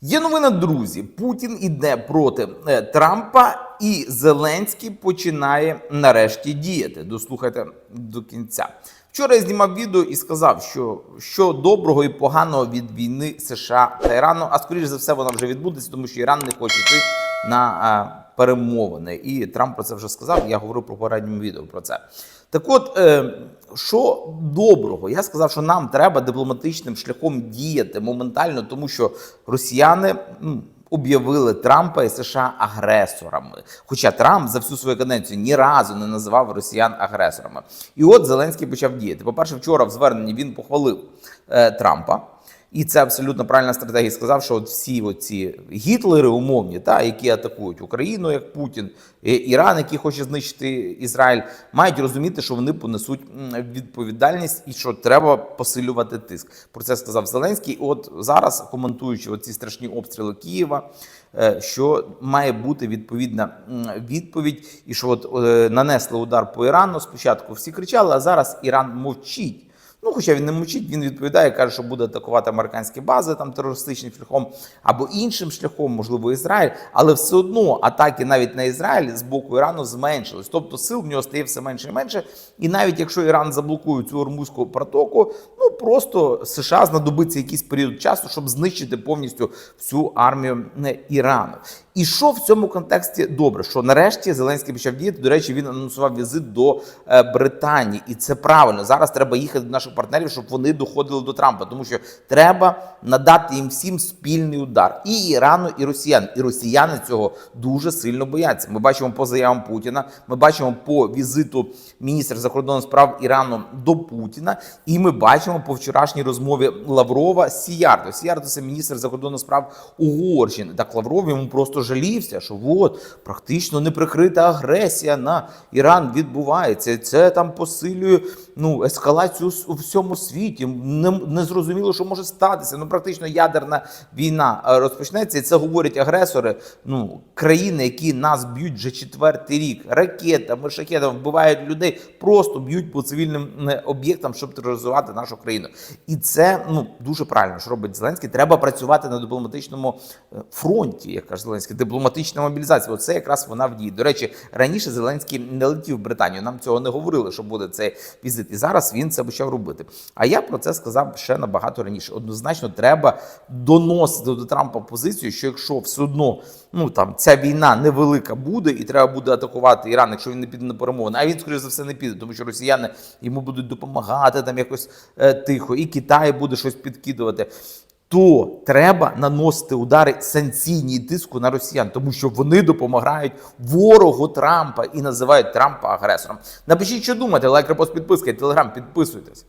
Є новина, друзі. Путін іде проти е, Трампа, і Зеленський починає нарешті діяти. Дослухайте до кінця. Вчора я знімав відео і сказав, що що доброго і поганого від війни США та Ірану, а скоріш за все, вона вже відбудеться, тому що Іран не хоче йти на перемовини. І Трамп про це вже сказав. Я говорив про попередньому відео про це. Так от, е, що доброго? Я сказав, що нам треба дипломатичним шляхом діяти моментально, тому що росіяни ну, об'явили Трампа і США агресорами. Хоча Трамп за всю свою каденцію ні разу не називав росіян агресорами. І от Зеленський почав діяти. По-перше, вчора в зверненні він похвалив е, Трампа. І це абсолютно правильна стратегія. Сказав, що от всі оці гітлери умовні, та які атакують Україну як Путін, Іран, який хоче знищити Ізраїль, мають розуміти, що вони понесуть відповідальність і що треба посилювати тиск. Про це сказав Зеленський. І От зараз коментуючи оці страшні обстріли Києва, е, що має бути відповідна відповідь, і що от е, нанесли удар по Ірану. Спочатку всі кричали, а зараз Іран мовчить. Ну, хоча він не мовчить, він відповідає, каже, що буде атакувати американські бази там терористичним шляхом або іншим шляхом, можливо, Ізраїль, але все одно атаки навіть на Ізраїль з боку Ірану зменшились. Тобто сил в нього стає все менше і менше. І навіть якщо Іран заблокує цю Ормузьку протоку, ну просто США знадобиться якийсь період часу, щоб знищити повністю всю армію е, Ірану. І що в цьому контексті добре? Що нарешті Зеленський почав діяти. До речі, він анонсував візит до е, Британії, і це правильно. Зараз треба їхати до наших партнерів, щоб вони доходили до Трампа, тому що треба надати їм всім спільний удар і Ірану, і Росіян. І росіяни цього дуже сильно бояться. Ми бачимо по заявам Путіна. Ми бачимо по візиту міністра закордонних справ Ірану до Путіна, і ми бачимо по вчорашній розмові Лаврова з Сіярто. Сіярто це міністр закордонних справ Угорщини. Так Лавров йому просто жалівся, що от практично неприкрита агресія на Іран відбувається. Це там посилює ну ескалацію у всьому світі. Не, не зрозуміло, що може статися. Ну практично ядерна війна е, розпочнеться. І це говорять агресори. Ну країни, які нас б'ють вже четвертий рік, ракетами, шахетами вбивають людей, просто б'ють по цивільним е, об'єктам, щоб тероризувати нашу країну. І це ну дуже правильно, що робить Зеленський. Треба працювати на дипломатичному е, фронті, як каже Зеленський, дипломатична мобілізація. Оце якраз вона в дії. До речі, раніше Зеленський не летів в Британію. Нам цього не говорили, що буде цей візит. І зараз він це почав робити. А я про це сказав ще набагато раніше. Однозначно, треба доносити до Трампа позицію, що якщо все одно ну там ця війна невелика буде, і треба буде атакувати Іран, якщо він не піде на перемовини, а він скоріш за все не піде, тому що росіяни йому будуть допомагати там якось е, тихо, і Китай буде щось підкидувати. То треба наносити удари санкційні тиску на росіян, тому що вони допомагають ворогу Трампа і називають Трампа агресором. Напишіть, що думаєте, лайк, репост, підписка, телеграм, підписуйтесь.